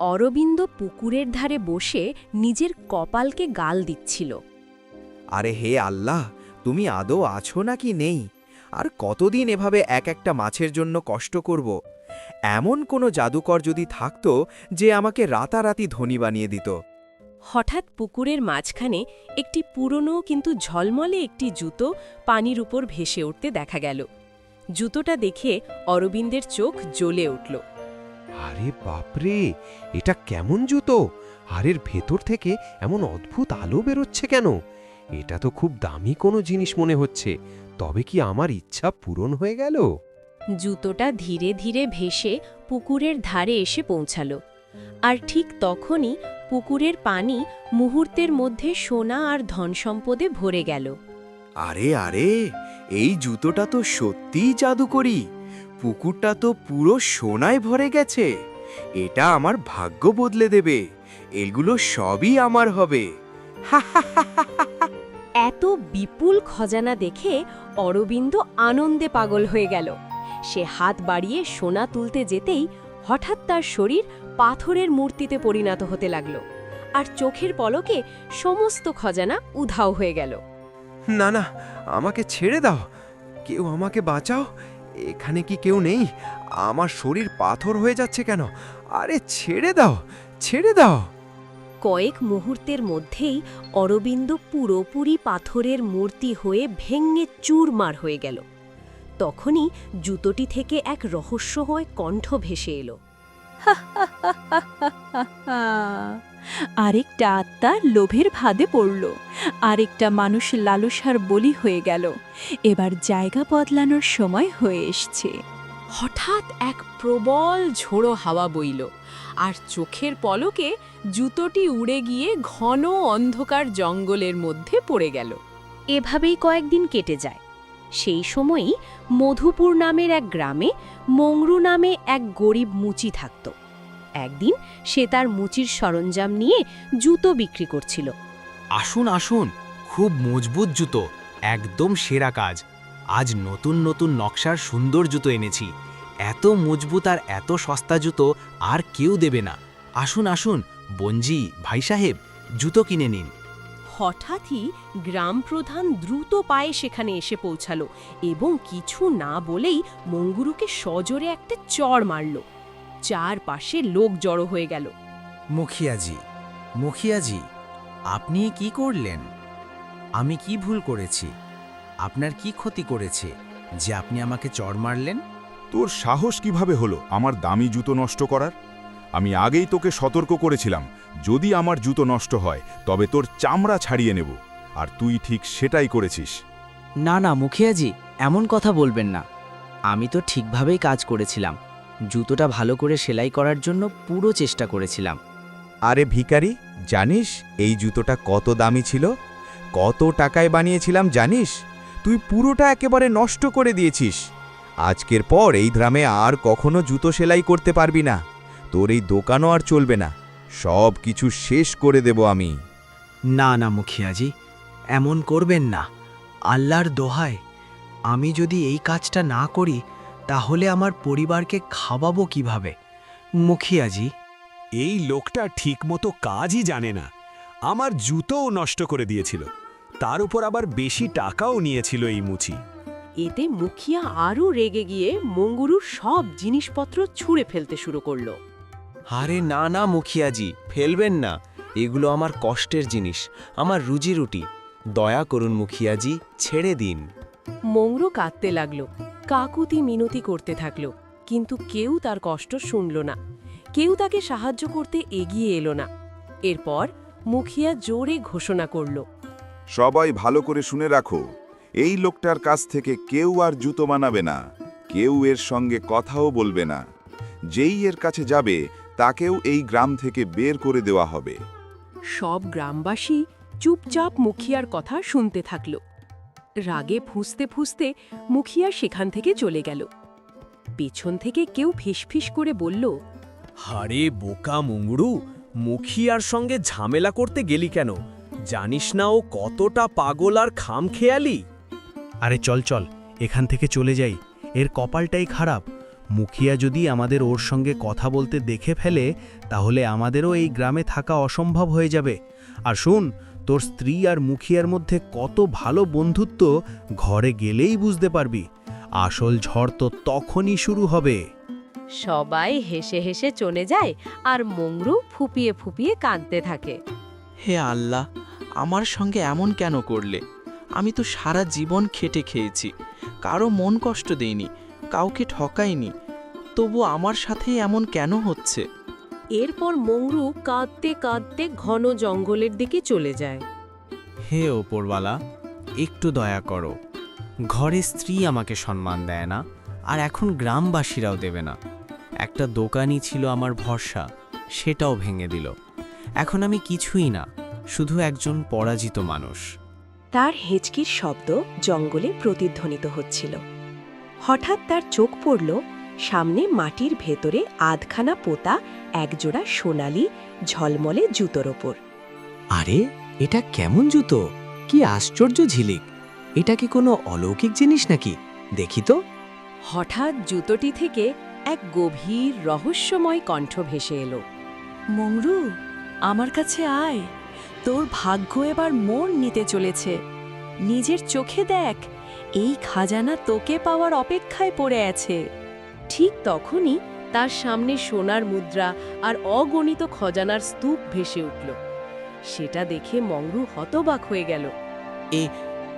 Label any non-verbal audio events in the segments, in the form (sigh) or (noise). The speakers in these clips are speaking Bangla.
অরবিন্দ পুকুরের ধারে বসে নিজের কপালকে গাল দিচ্ছিল। আরে হে আল্লাহ তুমি আদৌ আছো নাকি নেই? আর কতদিন এভাবে এক একটা মাছের জন্য কষ্ট করব? এমন কোনো জাদুকর যদি থাকত যে আমাকে রাতারাতি ধনী বানিয়ে দিত। হঠাৎ পুকুরের মাঝখানে একটি পুরনো কিন্তু ঝলমলে একটি জুতো পানির উপর ভেসে উঠতে দেখা গেল। জুতোটা দেখে অরবিন্দের চোখ জ্বলে উঠল। আরে বাপরে এটা কেমন জুতো? আর এর ভেতর থেকে এমন অদ্ভুত আলো বেরোচ্ছে কেন? এটা তো খুব দামি কোনো জিনিস মনে হচ্ছে। তবে কি আমার ইচ্ছা পূরণ হয়ে গেল? জুতোটা ধীরে ধীরে ভেসে পুকুরের ধারে এসে পৌঁছালো। আর ঠিক তখনই পুকুরের পানি মুহূর্তের মধ্যে সোনা আর ধনসম্পদে ভরে গেল। আরে আরে এই জুতোটা তো সত্যিই জাদুকরি। পুকুরটা তো পুরো সোনায় ভরে গেছে। এটা আমার ভাগ্য বদলে দেবে। এগুলো সবই আমার হবে। এত বিপুল খজানা দেখে অরবিন্দ আনন্দে পাগল হয়ে গেল। সে হাত বাড়িয়ে সোনা তুলতে যেতেই হঠাৎ তার শরীর পাথরের মূর্তিতে পরিণত হতে লাগল। আর চোখের পলকে সমস্ত খজানা উধাও হয়ে গেল। না না আমাকে ছেড়ে দাও। কেউ আমাকে বাঁচাও। এখানে কি কেউ নেই? আমার শরীর পাথর হয়ে যাচ্ছে কেন? আরে ছেড়ে দাও ছেড়ে দাও। কয়েক মুহূর্তের মধ্যেই অরবিন্দ পুরোপুরি পাথরের মূর্তি হয়ে ভেঙে চুরমার হয়ে গেল। তখনই জুতোটি থেকে এক রহস্য রহস্যময় কণ্ঠ ভেসে এলো। (laughs) (laughs) আরেকটা আত্মা লোভের ফাঁদে পড়ল, আরেকটা মানুষ লালসার বলি হয়ে গেল, এবার জায়গা বদলানোর সময় হয়ে এসছে। হঠাৎ এক প্রবল ঝোড়ো হাওয়া বইল, আর চোখের পলকে জুতোটি উড়ে গিয়ে ঘন অন্ধকার জঙ্গলের মধ্যে পড়ে গেল। এভাবেই কয়েকদিন কেটে যায়। সেই সময়ই মধুপুর নামের এক গ্রামে মংরু নামে এক গরিব মুচি থাকত। একদিন সে তার মুচির সরঞ্জাম নিয়ে জুতো বিক্রি করছিল। আসুন আসুন খুব মজবুত জুতো একদম সেরা কাজ। আজ নতুন নতুন নকশার সুন্দর জুতো এনেছি। এত মজবুত আর এত সস্তা জুতো আর কেউ দেবে না। আসুন আসুন বঞ্জি ভাই সাহেব জুতো কিনে নিন। হঠাৎই গ্রাম প্রধান দ্রুত পায়ে সেখানে এসে পৌঁছালো এবং কিছু না বলেই মঙ্গুরুকে সজোরে একটা চড় মারল। চারপাশে লোক জড়ো হয়ে গেল। মুখিয়াজি মুখিয়াজি আপনি কি করলেন? আমি কি ভুল করেছি? আপনার কি ক্ষতি করেছে যে আপনি আমাকে চড় মারলেন? তোর সাহস কীভাবে হলো আমার দামি জুতো নষ্ট করার? আমি আগেই তোকে সতর্ক করেছিলাম যদি আমার জুতো নষ্ট হয় তবে তোর চামড়া ছাড়িয়ে নেব আর তুই ঠিক সেটাই করেছিস। না না মুখিয়াজি এমন কথা বলবেন না। আমি তো ঠিকভাবেই কাজ করেছিলাম। জুতোটা ভালো করে সেলাই করার জন্য পুরো চেষ্টা করেছিলাম। আরে ভিখারি জানিস এই জুতোটা কত দামি ছিল? কত টাকায় বানিয়েছিলাম জানিস? তুই পুরোটা একেবারে নষ্ট করে দিয়েছিস। আজকের পর এই গ্রামে আর কখনো জুতো সেলাই করতে পারবি না। তোর এই দোকানও আর চলবে না। সব কিছু শেষ করে দেব আমি। না না মুখিয়াজি এমন করবেন না। আল্লাহর দোহায় আমি যদি এই কাজটা না করি তাহলে আমার পরিবারকে খাওয়াবো কীভাবে? মুখিয়াজি। এই লোকটা ঠিকমতো কাজই জানে না। আমার জুতোও নষ্ট করে দিয়েছিল। তার উপর আবার বেশি টাকাও নিয়েছিল এই মুচি। এতে মুখিয়া আরও রেগে গিয়ে মঙ্গুরুর সব জিনিসপত্র ছুঁড়ে ফেলতে শুরু করল। আরে না না মুখিয়াজি ফেলবেন না। এগুলো আমার কষ্টের জিনিস। আমার রুজি রুটি। দয়া করুন মুখিয়াজি ছেড়ে দিন। মংরু কাঁদতে লাগল। কাকুতি মিনতি করতে থাকল কিন্তু কেউ তার কষ্ট শুনল না। কেউ তাকে সাহায্য করতে এগিয়ে এলো না। এরপর মুখিয়া জোরে ঘোষণা করল সবাই ভালো করে শুনে রাখো এই লোকটার কাছ থেকে কেউ আর জুতো বানাবে না কেউ এর সঙ্গে কথাও বলবে না। যেই এর কাছে যাবে তাকেও এই গ্রাম থেকে বের করে দেওয়া হবে। সব গ্রামবাসী চুপচাপ মুখিয়ার কথা শুনতে থাকল। রাগে ফুঁসতে ফুঁসতে মুখিয়া সেখান থেকে চলে গেল। পেছন থেকে কেউ ফিসফিস করে বলল হারে বোকা মুংড়ু মুখিয়ার সঙ্গে ঝামেলা করতে গেলি কেন? জানিস না ও কতটা পাগল আর খাম খেয়ালি আরে চল চল এখান থেকে চলে যাই এর কপালটাই খারাপ। মুখিয়া যদি আমাদের ওর সঙ্গে কথা বলতে দেখে ফেলে তাহলে আমাদেরও এই গ্রামে থাকা অসম্ভব হয়ে যাবে। আর শুন তোর স্ত্রী আর মুখিয়ার মধ্যে কত ভালো বন্ধুত্ব ঘরে গেলেই বুঝতে পারবি। আসল ঝড় তো তখনই শুরু হবে। সবাই হেসে হেসে চলে যায় আর মংরু ফুপিয়ে ফুপিয়ে কাঁদতে থাকে। হে আল্লাহ আমার সঙ্গে এমন কেন করলে? আমি তো সারা জীবন খেটে খেয়েছি কারও মন কষ্ট দেইনি কাউকে ঠকাইনি তবু আমার সাথেই এমন কেন হচ্ছে? এরপর মংরু কাঁদতে কাঁদতে ঘন জঙ্গলের দিকে চলে যায়। হে ওপরওয়ালা একটু দয়া করো। ঘরে স্ত্রী আমাকে সম্মান দেয় না আর এখন গ্রামবাসীরাও দেবে না। একটা দোকানই ছিল আমার ভরসা সেটাও ভেঙে দিল। এখন আমি কিছুই না শুধু একজন পরাজিত মানুষ। তার হেঁচকির শব্দ জঙ্গলে প্রতিধ্বনিত হচ্ছিল। হঠাৎ তার চোখ পড়ল সামনে মাটির ভেতরে আধখানা পোতা একজোড়া সোনালি ঝলমলে জুতোর ওপর। আরে এটা কেমন জুতো? কি আশ্চর্য ঝিলিক। এটা কি কোনো অলৌকিক জিনিস নাকি? দেখি তো। হঠাৎ জুতোটি থেকে এক গভীর রহস্যময় কণ্ঠ ভেসে এলো। মংরু আমার কাছে আয়। তোর ভাগ্য এবার মোড় নিতে চলেছে। নিজের চোখে দেখ এই খাজানা তোকে পাওয়ার অপেক্ষায় পড়ে আছে। ঠিক তখনই তার সামনে সোনার মুদ্রা আর অগণিত খজানার স্তূপ ভেসে উঠল। সেটা দেখে মংরু হতবাক হয়ে গেল। এ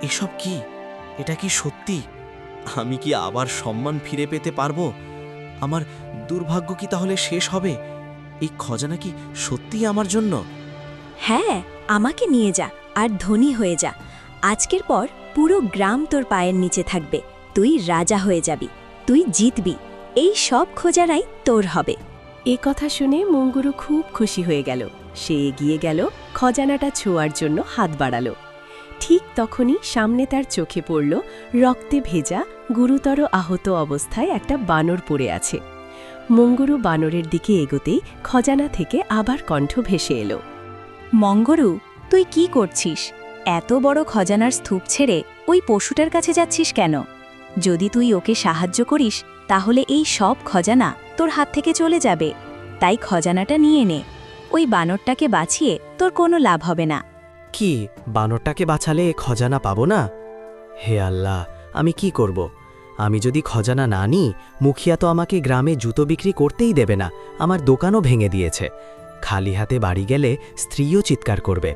এসব কি? এটা কি সত্যি? আমি কি আবার সম্মান ফিরে পেতে পারব? আমার দুর্ভাগ্য কি তাহলে শেষ হবে? এই খজানা কি সত্যিই আমার জন্য? হ্যাঁ আমাকে নিয়ে যা আর ধনী হয়ে যা। আজকের পর পুরো গ্রাম তোর পায়ের নিচে থাকবে। তুই রাজা হয়ে যাবি। তুই জিতবি। এই সব খোঁজারাই তোর হবে। এ কথা শুনে মঙ্গুরু খুব খুশি হয়ে গেল। সে এগিয়ে গেল খজানাটা ছোঁয়ার জন্য হাত বাড়ালো। ঠিক তখনই সামনে তার চোখে পড়ল রক্তে ভেজা গুরুতর আহত অবস্থায় একটা বানর পড়ে আছে। মঙ্গুরু বানরের দিকে এগোতেই খজানা থেকে আবার কণ্ঠ ভেসে এলো। মঙ্গরু তুই কি করছিস? এত বড় খজানার স্তূপ ছেড়ে ওই পশুটার কাছে যাচ্ছিস কেন? যদি তুই ওকে সাহায্য করিস তাহলে এই সব খজানা তোর হাত থেকে চলে যাবে। তাই খজানাটা নিয়ে নে। ওই বানরটাকে বাঁচিয়ে তোর কোনো লাভ হবে না। কি? বানরটাকে বাঁচালে খজানা পাবো না? হে আল্লাহ, আমি কি করব? আমি যদি খজানা না নিই, মুখিয়া তো আমাকে গ্রামে জুতো বিক্রি করতেই দেবে না। আমার দোকানও ভেঙে দিয়েছে। খালি হাতে বাড়ি গেলে স্ত্রীও চিৎকার করবে।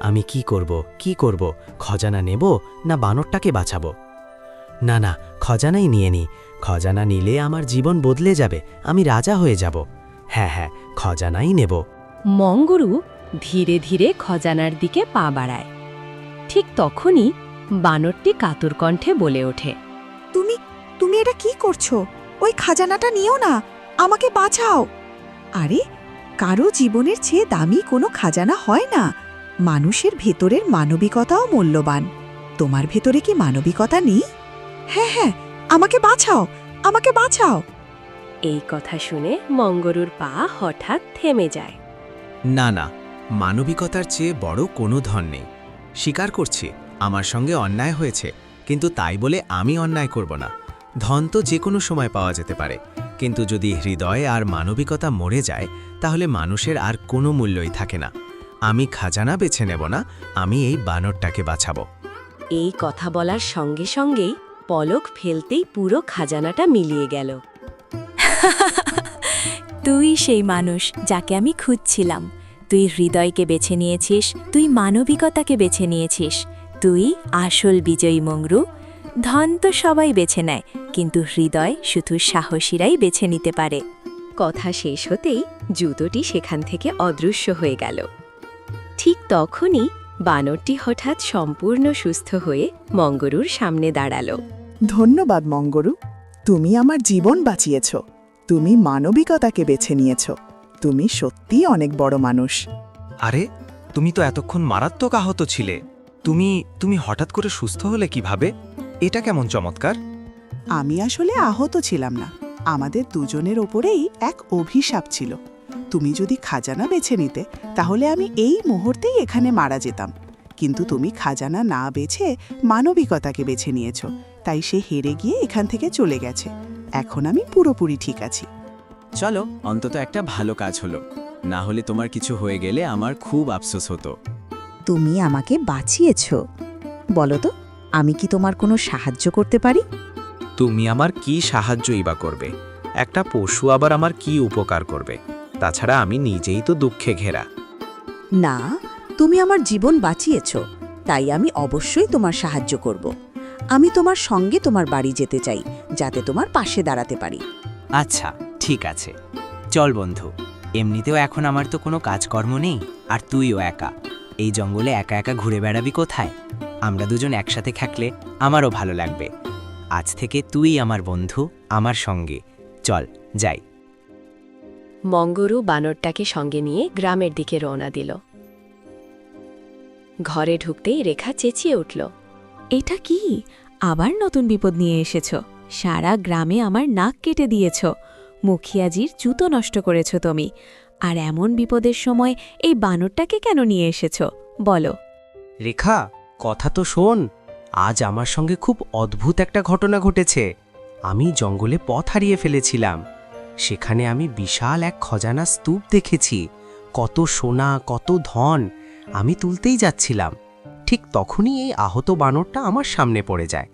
আমি কি করব? কি করব? খজানা নেব না বানরটাকে বাঁচাবো? না না, খজানাই নিয়ে নি। খজানা নিলে আমার জীবন বদলে যাবে আমি রাজা হয়ে যাব। হ্যাঁ হ্যাঁ খজানাই নেব। মঙ্গরু ধীরে ধীরে খজানার দিকে পা বাড়ায়। ঠিক তখনই বানরটি কাতর কণ্ঠে বলে ওঠে তুমি তুমি এটা কি করছ? ওই খাজানাটা নিও না আমাকে বাঁচাও। আরে কারও জীবনের চেয়ে দামি কোনো খাজানা হয় না। মানুষের ভেতরের মানবিকতাও মূল্যবান। তোমার ভেতরে কি মানবিকতা নেই? হ্যাঁ হ্যাঁ আমাকে বাঁচাও আমাকে বাঁচাও। এই কথা শুনে মঙ্গরুর পা হঠাৎ থেমে যায়। না না মানবিকতার চেয়ে বড় কোনো ধন নেই। স্বীকার করছি আমার সঙ্গে অন্যায় হয়েছে কিন্তু তাই বলে আমি অন্যায় করব না। ধন তো যে কোনো সময় পাওয়া যেতে পারে কিন্তু যদি হৃদয় আর মানবিকতা মরে যায় তাহলে মানুষের আর কোনো মূল্যই থাকে না। আমি খাজানা বেছে নেব না আমি এই বানরটাকে বাঁচাবো। এই কথা বলার সঙ্গে সঙ্গেই পলক ফেলতেই পুরো খাজানাটা মিলিয়ে গেল। (laughs) তুই সেই মানুষ যাকে আমি খুঁজছিলাম। তুই হৃদয়কে বেছে নিয়েছিস, তুই মানবিকতাকে বেছে নিয়েছিস। তুই আসল বিজয়ী মংরু। ধন তো সবাই বেছে নেয়, কিন্তু হৃদয় শুধু সাহসীরাই বেছে নিতে পারে। কথা শেষ হতেই জুতোটি সেখান থেকে অদৃশ্য হয়ে গেল। ঠিক তখনই বানরটি হঠাৎ সম্পূর্ণ সুস্থ হয়ে মঙ্গরুর সামনে দাঁড়াল। ধন্যবাদ মঙ্গরু। তুমি আমার জীবন বাঁচিয়েছ। তুমি মানবিকতাকে বেছে নিয়েছ। তুমি সত্যি অনেক বড় মানুষ। আরে তুমি তো এতক্ষণ মারাত্মক আহত ছিলে। তুমি তুমি হঠাৎ করে সুস্থ হলে কীভাবে? এটা কেমন চমৎকার? আমি আসলে আহত ছিলাম না। আমাদের দুজনের ওপরেই এক অভিশাপ ছিল। তুমি যদি খাজানা বেছে নিতে তাহলে আমি এই মুহূর্তেই এখানে মারা যেতাম। কিন্তু তুমি খাজানা না বেছে মানবিকতাকে বেছে নিয়েছ তাই সে হেরে গিয়ে এখান থেকে চলে গেছে। এখন আমি পুরোপুরি ঠিক আছি। চলো অন্তত একটা ভালো কাজ হলো। না হলে তোমার কিছু হয়ে গেলে আমার খুব আফসোস হতো। তুমি আমাকে বাঁচিয়েছ। বলো তো আমি কি তোমার কোনো সাহায্য করতে পারি? তুমি আমার কি সাহায্যই বা করবে? একটা পশু আবার আমার কি উপকার করবে? তাছাড়া আমি নিজেই তো দুঃখে ঘেরা। না তুমি আমার জীবন বাঁচিয়েছ তাই আমি অবশ্যই তোমার সাহায্য করব। আমি তোমার সঙ্গে তোমার বাড়ি যেতে চাই যাতে তোমার পাশে দাঁড়াতে পারি। আচ্ছা ঠিক আছে। চল বন্ধু এমনিতেও এখন আমার তো কোনো কাজকর্ম নেই আর তুইও একা। এই জঙ্গলে একা একা ঘুরে বেড়াবি কোথায়? আমরা দুজন একসাথে থাকলে আমারও ভালো লাগবে। আজ থেকে তুই আমার বন্ধু আমার সঙ্গে। চল যাই। মঙ্গরু বানরটাকে সঙ্গে নিয়ে গ্রামের দিকে রওনা দিল। ঘরে ঢুকতেই রেখা চেঁচিয়ে উঠল, এটা কি? আবার নতুন বিপদ নিয়ে এসেছ। সারা গ্রামে আমার নাক কেটে দিয়েছ। মুখিয়াজির জুতো নষ্ট করেছ তুমি। আর এমন বিপদের সময় এই বানরটাকে কেন নিয়ে এসেছ? বলো। রেখা, কথা তো শোন। আজ আমার সঙ্গে খুব অদ্ভুত একটা ঘটনা ঘটেছে। আমি জঙ্গলে পথ হারিয়ে ফেলেছিলাম। সেখানে আমি বিশাল এক খজানা স্তূপ দেখেছি। কত সোনা কত ধন আমি তুলতেই যাচ্ছিলাম। ঠিক তখনই এই আহত বানরটা আমার সামনে পড়ে যায়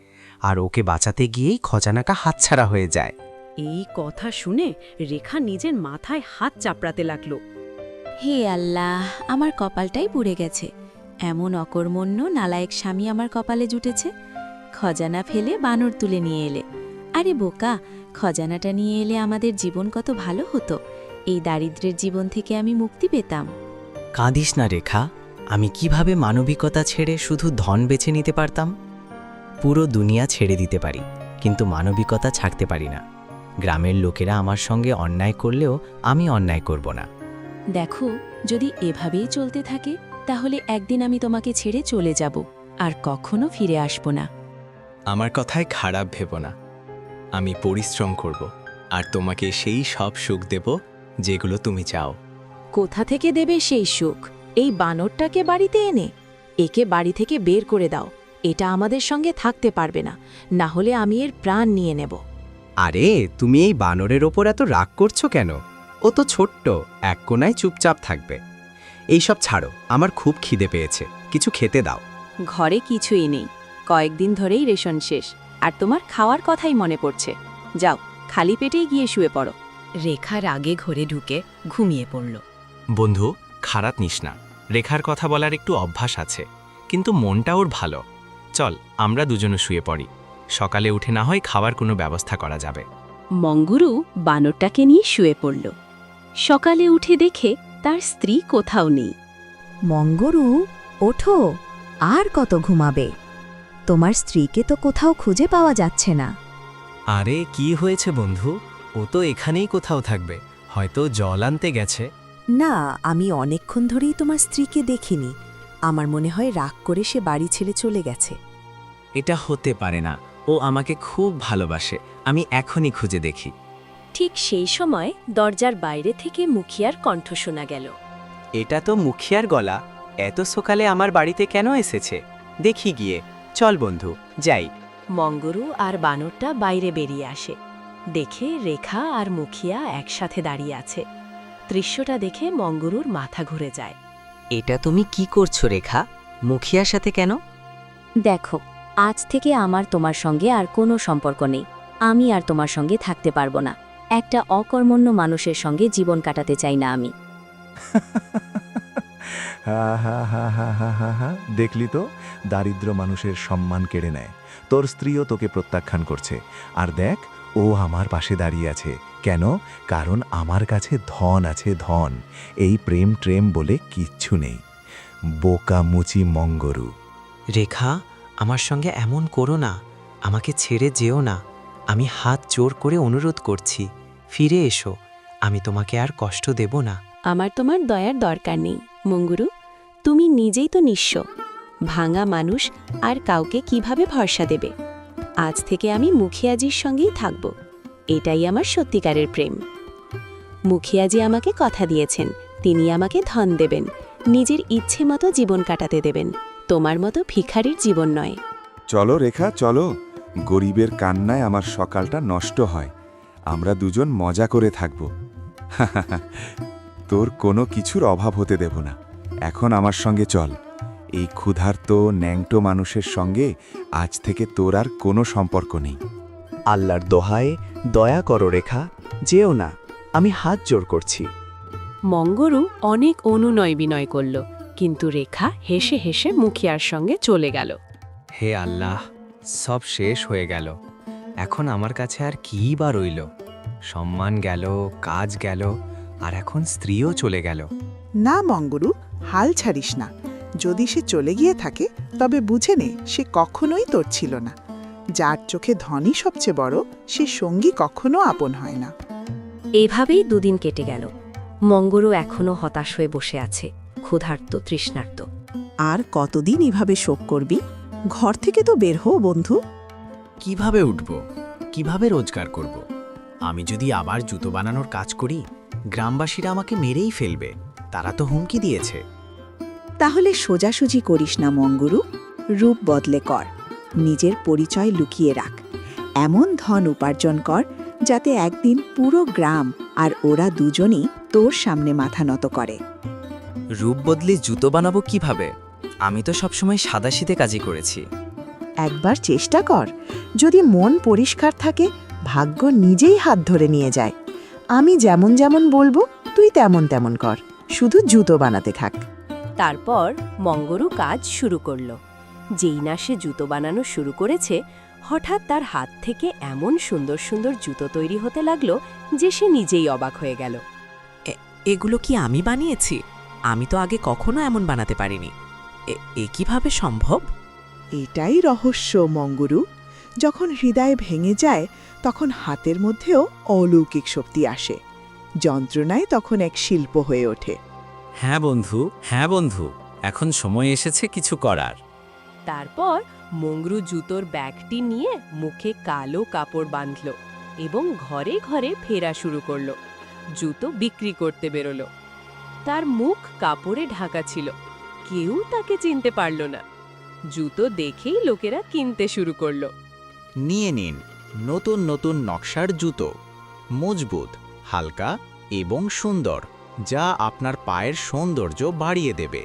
আর ওকে বাঁচাতে গিয়েই খজানাটা হাতছাড়া হয়ে যায়। এই কথা শুনে রেখা নিজের মাথায় হাত চাপড়াতে লাগল। হে আল্লাহ আমার কপালটাই পুড়ে গেছে। এমন অকর্মণ্য নালায়েক স্বামী আমার কপালে জুটেছে। খজানা ফেলে বানর তুলে নিয়ে এলে। আরে বোকা খজানাটা নিয়ে এলে আমাদের জীবন কত ভালো হতো। এই দারিদ্রের জীবন থেকে আমি মুক্তি পেতাম। কাঁদিস না রেখা আমি কীভাবে মানবিকতা ছেড়ে শুধু ধন বেছে নিতে পারতাম? পুরো দুনিয়া ছেড়ে দিতে পারি কিন্তু মানবিকতা ছাড়তে পারি না। গ্রামের লোকেরা আমার সঙ্গে অন্যায় করলেও আমি অন্যায় করব না। দেখো যদি এভাবেই চলতে থাকে তাহলে একদিন আমি তোমাকে ছেড়ে চলে যাব আর কখনো ফিরে আসব না। আমার কথায় খারাপ ভেব না। আমি পরিশ্রম করব আর তোমাকে সেই সব সুখ দেব যেগুলো তুমি চাও। কোথা থেকে দেবে সেই সুখ? এই বানরটাকে বাড়িতে এনে। একে বাড়ি থেকে বের করে দাও। এটা আমাদের সঙ্গে থাকতে পারবে না। না হলে আমি এর প্রাণ নিয়ে নেব। আরে তুমি এই বানরের ওপর এত রাগ করছ কেন? ও তো ছোট্ট এক কোনায় চুপচাপ থাকবে। এইসব ছাড়ো আমার খুব খিদে পেয়েছে। কিছু খেতে দাও। ঘরে কিছুই নেই। কয়েকদিন ধরেই রেশন শেষ। আর তোমার খাওয়ার কথাই মনে পড়ছে। যাও খালি পেটেই গিয়ে শুয়ে পড়ো। রেখার আগে ঘরে ঢুকে ঘুমিয়ে পড়ল। বন্ধু খারাপ নিস না। রেখার কথা বলার একটু অভ্যাস আছে কিন্তু মনটা ওর ভালো। চল আমরা দুজনে শুয়ে পড়ি। সকালে উঠে না হয় খাওয়ার কোনো ব্যবস্থা করা যাবে। মঙ্গুরু বানরটাকে নিয়ে শুয়ে পড়ল। সকালে উঠে দেখে তার স্ত্রী কোথাও নেই। মঙ্গরু ওঠো। আর কত ঘুমাবে? তোমার স্ত্রীকে তো কোথাও খুঁজে পাওয়া যাচ্ছে না। আরে কি হয়েছে বন্ধু? ও তো এখানেই কোথাও থাকবে। হয়তো জল আনতে গেছে। না আমি অনেকক্ষণ ধরেই তোমার স্ত্রীকে দেখিনি। আমার মনে হয় রাগ করে সে বাড়ি ছেড়ে চলে গেছে। এটা হতে পারে না। ও আমাকে খুব ভালোবাসে। আমি এখনই খুঁজে দেখি। ঠিক সেই সময় দরজার বাইরে থেকে মুখিয়ার কণ্ঠ শোনা গেল। এটা তো মুখিয়ার গলা। এত সকালে আমার বাড়িতে কেন এসেছে? দেখি গিয়ে। চল বন্ধু যাই। মঙ্গরু আর বানরটা বাইরে বেরিয়ে আসে। দেখে রেখা আর মুখিয়া একসাথে দাঁড়িয়ে আছে। দৃশ্যটা দেখে মঙ্গরুর মাথা ঘুরে যায়। এটা তুমি কি করছ রেখা? মুখিয়ার সাথে কেন? দেখো আজ থেকে আমার তোমার সঙ্গে আর কোনো সম্পর্ক নেই। আমি আর তোমার সঙ্গে থাকতে পারব না। একটা অকর্মণ্য মানুষের সঙ্গে জীবন কাটাতে চাই না আমি। (laughs) হা হা হা হা হা হা হা। দেখলি তো দারিদ্র মানুষের সম্মান কেড়ে নেয়। তোর স্ত্রীও তোকে প্রত্যাখ্যান করছে। আর দেখ ও আমার পাশে দাঁড়িয়ে আছে। কেন? কারণ আমার কাছে ধন আছে ধন। এই প্রেম ট্রেম বলে কিচ্ছু নেই। বোকা মুচি মঙ্গরু। রেখা আমার সঙ্গে এমন করো না। আমাকে ছেড়ে যেও না। আমি হাত জোর করে অনুরোধ করছি। ফিরে এসো। আমি তোমাকে আর কষ্ট দেব না। আমার তোমার দয়ার দরকার নেই। মঙ্গুরু, তুমি নিজেই তো নিঃস্ব। ভাঙা মানুষ আর কাউকে কীভাবে ভরসা দেবে? আজ থেকে আমি মুখিয়াজির সঙ্গেই থাকব। এটাই আমার সত্যিকারের প্রেম। মুখিয়াজি আমাকে কথা দিয়েছেন, তিনি আমাকে ধন দেবেন, নিজের ইচ্ছে মতো জীবন কাটাতে দেবেন, তোমার মতো ভিখারির জীবন নয়। চলো রেখা, চলো। গরিবের কান্নায় আমার সকালটা নষ্ট হয়। আমরা দুজন মজা করে থাকব। (laughs) তোর কোনো কিছুর অভাব হতে দেব না। এখন আমার সঙ্গে চল। এই ক্ষুধার্ত ন্যাংটো মানুষের সঙ্গে আজ থেকে তোর আর কোনো সম্পর্ক নেই। আল্লাহর দোহায় দয়া করো রেখা যেও না আমি হাত জোর করছি। মঙ্গরু অনেক অনুনয় বিনয় করল কিন্তু রেখা হেসে হেসে মুখিয়ার সঙ্গে চলে গেল। হে আল্লাহ সব শেষ হয়ে গেল। এখন আমার কাছে আর কী বা রইল? সম্মান গেল কাজ গেল আর এখন স্ত্রীও চলে গেল। না মঙ্গরু হাল ছাড়িস না। যদি সে চলে গিয়ে থাকে তবে বুঝে নে সে কখনোই তোর ছিল না। যার চোখে ধনই সবচেয়ে বড় সে সঙ্গী কখনো আপন হয় না। এভাবেই দুদিন কেটে গেল। মঙ্গরু এখনও হতাশ হয়ে বসে আছে ক্ষুধার্ত তৃষ্ণার্ত। আর কতদিন এভাবে শোক করবি? ঘর থেকে তো বের হো বন্ধু। কীভাবে উঠব? কীভাবে রোজগার করব? আমি যদি আবার জুতো বানানোর কাজ করি গ্রামবাসীরা আমাকে মেরেই ফেলবে। তারা তো হুমকি দিয়েছে। তাহলে সোজাসুজি করিস না মঙ্গুরু। রূপ বদলে কর। নিজের পরিচয় লুকিয়ে রাখ। এমন ধন উপার্জন কর যাতে একদিন পুরো গ্রাম আর ওরা দুজনই তোর সামনে মাথা নত করে। রূপ বদলে জুতো বানাবো কীভাবে? আমি তো সবসময় সাদাশীতে কাজই করেছি। একবার চেষ্টা কর। যদি মন পরিষ্কার থাকে ভাগ্য নিজেই হাত ধরে নিয়ে যায়। আমি যেমন যেমন বলব তুই তেমন তেমন কর। শুধু জুতো বানাতে থাক। তারপর মঙ্গরু কাজ শুরু করল। যেই না সে জুতো বানানো শুরু করেছে হঠাৎ তার হাত থেকে এমন সুন্দর সুন্দর জুতো তৈরি হতে লাগল যে সে নিজেই অবাক হয়ে গেল। এগুলো কি আমি বানিয়েছি? আমি তো আগে কখনো এমন বানাতে পারিনি। এ- এ কীভাবে সম্ভব? এটাই রহস্য মঙ্গুরু। যখন হৃদয় ভেঙে যায় তখন হাতের মধ্যেও অলৌকিক শক্তি আসে। যন্ত্রণায় তখন এক শিল্প হয়ে ওঠে। হ্যাঁ বন্ধু হ্যাঁ বন্ধু এখন সময় এসেছে কিছু করার। তারপর মঙ্গরু জুতোর ব্যাগটি নিয়ে মুখে কালো কাপড় বাঁধল এবং ঘরে ঘরে ফেরা শুরু করল। জুতো বিক্রি করতে বেরোলো। তার মুখ কাপড়ে ঢাকা ছিল কেউ তাকে চিনতে পারল না। জুতো দেখেই লোকেরা কিনতে শুরু করল। নিয়ে নিন নতুন নতুন নকশার জুতো মজবুত হালকা এবং সুন্দর যা আপনার পায়ের সৌন্দর্য বাড়িয়ে দেবে।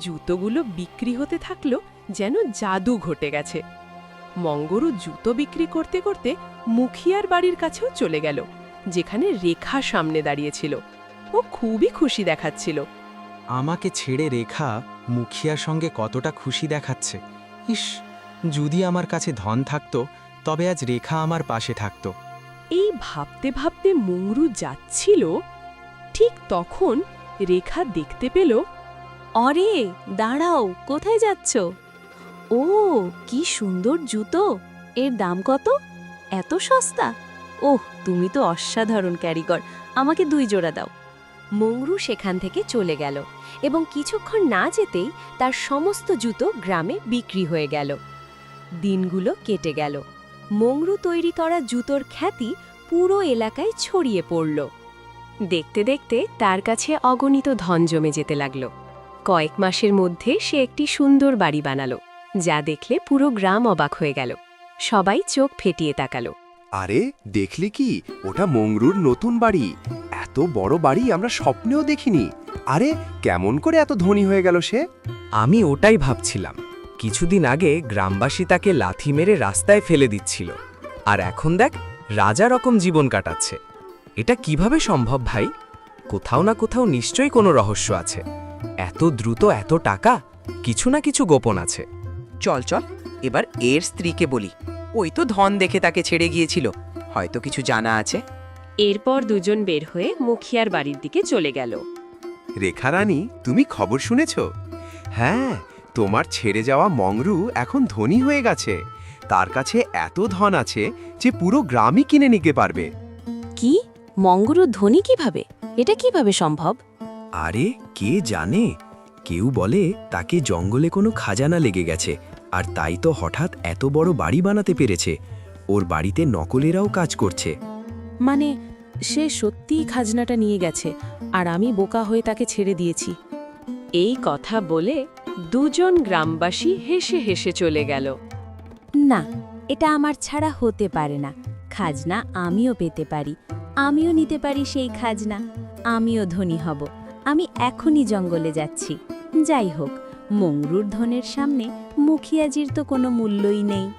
জুতোগুলো বিক্রি হতে থাকল যেন জাদু ঘটে গেছে। মঙ্গরু জুতো বিক্রি করতে করতে মুখিয়ার বাড়ির কাছেও চলে গেল যেখানে রেখা সামনে দাঁড়িয়েছিল। ও খুবই খুশি দেখাচ্ছিল। আমাকে ছেড়ে রেখা মুখিয়ার সঙ্গে কতটা খুশি দেখাচ্ছে। ইস যদি আমার কাছে ধন থাকতো তবে আজ রেখা আমার পাশে থাকতো। এই ভাবতে ভাবতে মুংরু যাচ্ছিল ঠিক তখন রেখা দেখতে পেল অরে দাঁড়াও কোথায় যাচ্ছ? ও কি সুন্দর জুতো। এর দাম কত? এত সস্তা? ওহ তুমি তো অসাধারণ ক্যারিকর আমাকে দুই জোড়া দাও। মংরু সেখান থেকে চলে গেল এবং কিছুক্ষণ না যেতেই তার সমস্ত জুতো গ্রামে বিক্রি হয়ে গেল। দিনগুলো কেটে গেল। মংরু তৈরি করা জুতোর খ্যাতি পুরো এলাকায় ছড়িয়ে পড়ল। দেখতে দেখতে তার কাছে অগণিত ধন জমে যেতে লাগল। কয়েক মাসের মধ্যে সে একটি সুন্দর বাড়ি বানালো যা দেখলে পুরো গ্রাম অবাক হয়ে গেল। সবাই চোখ ফেটিয়ে তাকালো। আরে দেখলি কি? ওটা মংরুর নতুন বাড়ি। এত বড় বাড়ি আমরা স্বপ্নেও দেখিনি। আরে কেমন করে এত ধনী হয়ে গেল সে? আমি ওটাই ভাবছিলাম। কিছুদিন আগে গ্রামবাসী তাকে লাথি মেরে রাস্তায় ফেলে দিচ্ছিল। আর এখন দেখ রাজা রকম জীবন কাটাচ্ছে। এটা কীভাবে সম্ভব ভাই? কোথাও না কোথাও নিশ্চয়ই কোনো রহস্য আছে। এত দ্রুত এত টাকা? কিছু না কিছু গোপন আছে। চল চল এবার এর স্ত্রীকে বলি। ওই তো ধন দেখে তাকে ছেড়ে গিয়েছিল। হয়তো কিছু জানা আছে। এরপর দুজন বের হয়ে মুখিয়ার বাড়ির দিকে চলে গেল। রেখা রানী তুমি খবর শুনেছ? হ্যাঁ তোমার ছেড়ে যাওয়া মংরু এখন ধনী হয়ে গেছে। তার কাছে এত ধন আছে যে পুরো গ্রামই কিনে নিতে পারবে। কি? মঙ্গরু ধনী কীভাবে? এটা কীভাবে সম্ভব? আরে কে জানে? কেউ বলে তাকে জঙ্গলে কোনো খাজানা লেগে গেছে আর তাই তো হঠাৎ এত বড় বাড়ি বানাতে পেরেছে। ওর বাড়িতে নকলেরাও কাজ করছে। মানে সে সত্যিই খাজনাটা নিয়ে গেছে আর আমি বোকা হয়ে তাকে ছেড়ে দিয়েছি। এই কথা বলে দুজন গ্রামবাসী হেসে হেসে চলে গেল। না, এটা আমার ছাড়া হতে পারে না। খাজনা আমিও পেতে পারি। আমিও নিতে পারি সেই খাজনা। আমিও ধনী হব। আমি এখনই জঙ্গলে যাচ্ছি। যাই হোক, মংরুর ধনের সামনে মুখিয়াজির তো কোনো মূল্যই নেই।